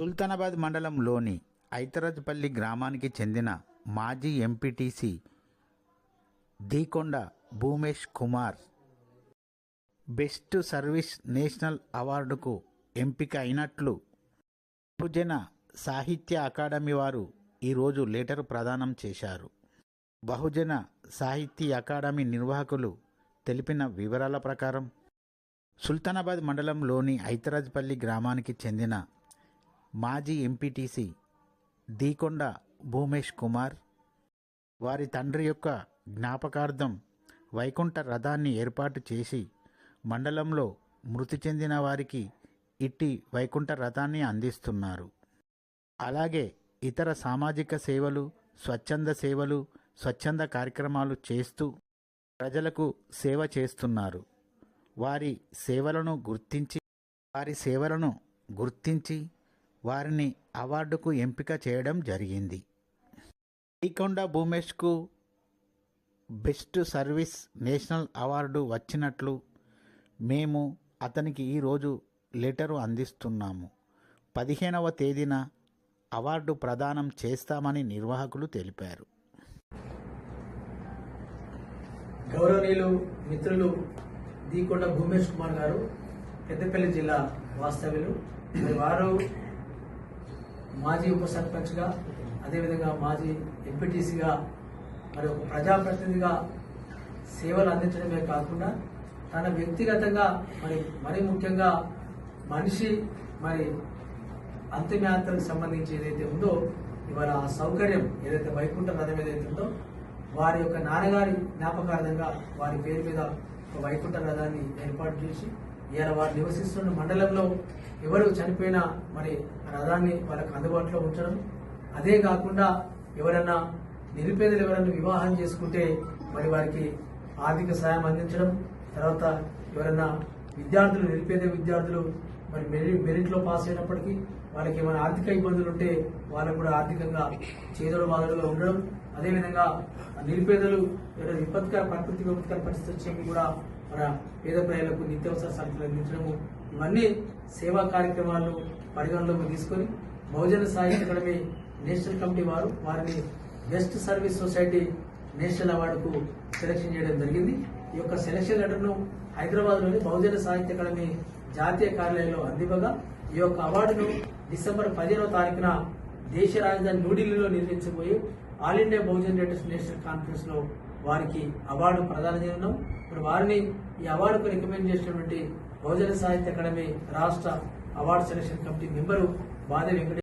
సుల్తానాబాద్ మండలంలోని ఐతరాజ్పల్లి గ్రామానికి చెందిన మాజీ MPTC Deekonda Bhumesh Kumar best service national అవార్డుకు ఎంపిక అయినట్లు బహుజన సాహిత్య అకాడమీ వారు ఈరోజు లెటర్ ప్రదానం చేశారు. బహుజన సాహిత్య అకాడమీ నిర్వాహకులు తెలిపిన వివరాల ప్రకారం సుల్తానాబాద్ మండలంలోని ఐతరాజ్పల్లి గ్రామానికి చెందిన మాజీ ఎంపీటీసీ దీకొండ భూమేష్ కుమార్ వారి తండ్రి యొక్క జ్ఞాపకార్థం వైకుంఠ రథాన్ని ఏర్పాటు చేసి మండలంలో మృతి చెందిన వారికి ఇట్టి వైకుంఠ రథాన్ని అందిస్తున్నారు. అలాగే ఇతర సామాజిక సేవలు స్వచ్ఛంద సేవలు స్వచ్ఛంద కార్యక్రమాలు చేస్తూ ప్రజలకు సేవ చేస్తున్నారు. వారి సేవలను గుర్తించి వారి సేవలను గుర్తించి వారిని అవార్డుకు ఎంపిక చేయడం జరిగింది. శ్రీకొండ భూమేష్కు బెస్ట్ సర్వీస్ నేషనల్ అవార్డు వచ్చినట్లు మేము అతనికి ఈరోజు లెటరు అందిస్తున్నాము. పదిహేనవ తేదీన అవార్డు ప్రదానం చేస్తామని నిర్వాహకులు తెలిపారు. గౌరవనీయులు మిత్రులు దీకొండ భూమేష్ కుమార్ గారు పెద్దపల్లి జిల్లా వాస్తవ్యులు వారు మాజీ ఉప సర్పంచ్గా అదేవిధంగా మాజీ ఎంపీటీసీగా మరి ఒక ప్రజాప్రతినిధిగా సేవలు అందించడమే కాకుండా తన వ్యక్తిగతంగా మరి మరీ ముఖ్యంగా మనిషి మరి అంతిమయాత్రకు సంబంధించి ఏదైతే ఉందో ఇవాళ ఆ సౌకర్యం ఏదైతే వైకుంఠ రథం ఏదైతే ఉందో వారి యొక్క నాన్నగారి జ్ఞాపకార్థంగా వారి పేరు మీద ఒక వైకుంఠ రథాన్ని ఏర్పాటు చేసి ఇవాళ వారు నివసిస్తున్న మండలంలో ఎవరు చనిపోయినా మరి ఆ రథాన్ని వాళ్ళకి అందుబాటులో ఉంచడం. అదే కాకుండా ఎవరన్నా నిరుపేదలు ఎవరైనా వివాహం చేసుకుంటే మరి వారికి ఆర్థిక సాయం అందించడం. తర్వాత ఎవరన్నా విద్యార్థులు నిరుపేద విద్యార్థులు మరి మెరిట్ మెరిట్లో పాస్ అయినప్పటికీ వాళ్ళకి ఏమైనా ఆర్థిక ఇబ్బందులు ఉంటే వాళ్ళకు కూడా ఆర్థికంగా చేదోడు బాధలుగా ఉండడం అదేవిధంగా నిరుపేదలు విపత్కర ప్రకృతి విపత్కర పరిస్థితి వచ్చేవి కూడా మన పేద ప్రజలకు నిత్యావసర సరుకులు అందించడము. ఇవన్నీ సేవా కార్యక్రమాలను పరిగణలోకి తీసుకొని బహుజన సాహిత్య అకాడమీ నేషనల్ కమిటీ వారు వారిని బెస్ట్ సర్వీస్ సొసైటీ నేషనల్ అవార్డుకు సెలక్షన్ చేయడం జరిగింది. ఈ యొక్క సెలక్షన్ లెటర్ను హైదరాబాద్లోని బహుజన సాహిత్య అకాడమీ జాతీయ కార్యాలయంలో అందివ్వగా ఈ యొక్క అవార్డును డిసెంబర్ పదిహేనవ తారీఖున దేశ రాజధాని న్యూఢిల్లీలో నిర్వహించబోయి all India Bahujan writers national కాన్ఫరెన్స్లో వారికి అవార్డు ప్రదానం చేయడం ఇప్పుడు వారిని ఈ అవార్డుకు రికమెండ్ చేసినటువంటి బహుజన సాహిత్య అకాడమీ రాష్ట్ర అవార్డు సెలక్షన్ కమిటీ మెంబరు బాధ వెంకట